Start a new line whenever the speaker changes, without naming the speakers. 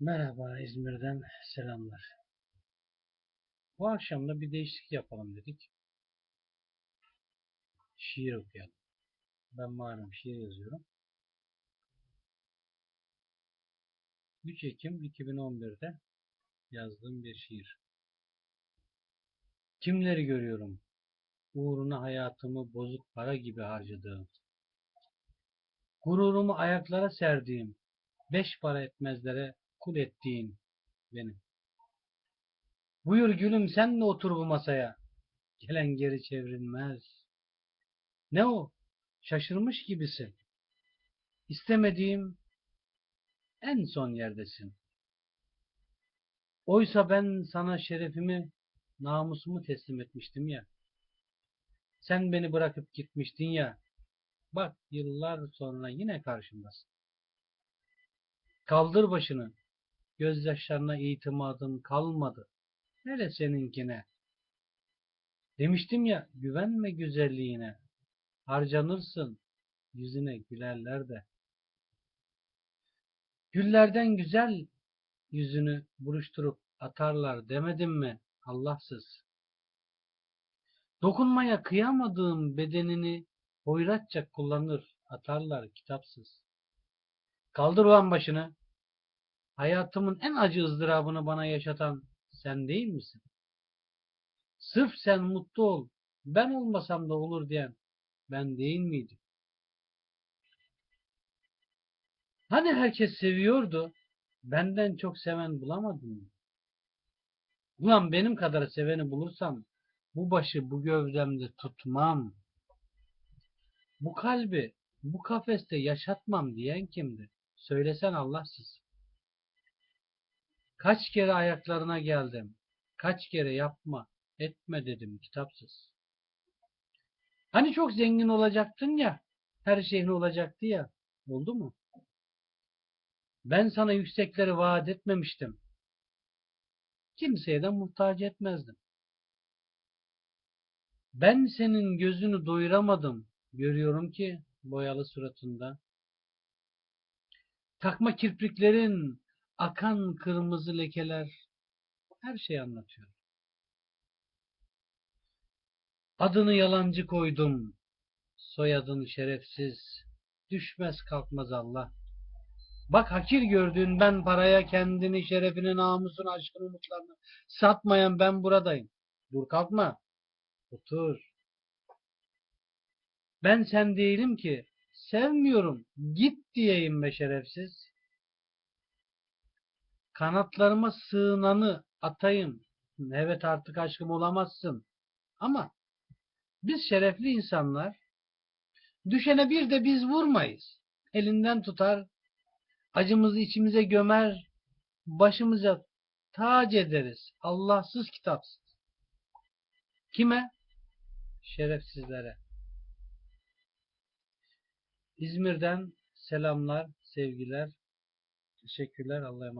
Merhaba İzmir'den selamlar. Bu akşam da bir değişiklik yapalım dedik. Şiir okuyalım. Ben malum şiir yazıyorum. 3 Ekim 2011'de yazdığım bir şiir. Kimleri görüyorum? Uğruna hayatımı bozuk para gibi harcadığım. Gururumu ayaklara serdiğim, beş para etmezlere kul ettiğin benim. Buyur gülüm sen de otur bu masaya. Gelen geri çevrilmez. Ne o? Şaşırmış gibisin. İstemediğim en son yerdesin. Oysa ben sana şerefimi, namusumu teslim etmiştim ya. Sen beni bırakıp gitmiştin ya. Bak yıllar sonra yine karşımdasın. Kaldır başını. Gözyaşlarına itimadın kalmadı. Hele seninkine. Demiştim ya güvenme güzelliğine. Harcanırsın. Yüzüne gülerler de. Güllerden güzel yüzünü buruşturup atarlar demedim mi Allahsız? Dokunmaya kıyamadığım bedenini hoyratça kullanır atarlar kitapsız. Kaldır ulan başını. Hayatımın en acı ızdırabını bana yaşatan sen değil misin? Sırf sen mutlu ol, ben olmasam da olur diyen ben değil miydim? Hani herkes seviyordu, benden çok seven bulamadın mı? Ulan benim kadar seveni bulursam, bu başı bu gövdemde tutmam. Bu kalbi bu kafeste yaşatmam diyen kimdi? Söylesen Allahsız. Kaç kere ayaklarına geldim. Kaç kere yapma, etme dedim kitapsız. Hani çok zengin olacaktın ya, her şeyin olacaktı ya, oldu mu? Ben sana yüksekleri vaat etmemiştim. Kimseye de muhtaç etmezdim. Ben senin gözünü doyuramadım. Görüyorum ki boyalı suratında. Takma kirpiklerin, akan kırmızı lekeler her şeyi anlatıyor. Adını yalancı koydum, soyadın şerefsiz, düşmez kalkmaz Allah. Bak hakir gördüğün ben paraya kendini, şerefini, namusunu, aşkını, umutlarını satmayan ben buradayım. Dur kalkma, otur. Ben sen değilim ki, sevmiyorum, git diyeyim be şerefsiz. Kanatlarıma sığınanı atayım. Evet artık aşkım olamazsın. Ama biz şerefli insanlar düşene bir de biz vurmayız. Elinden tutar, acımızı içimize gömer, başımıza tac ederiz. Allahsız kitapsız. Kime? Şerefsizlere. İzmir'den selamlar, sevgiler, teşekkürler. Allah'a emanet.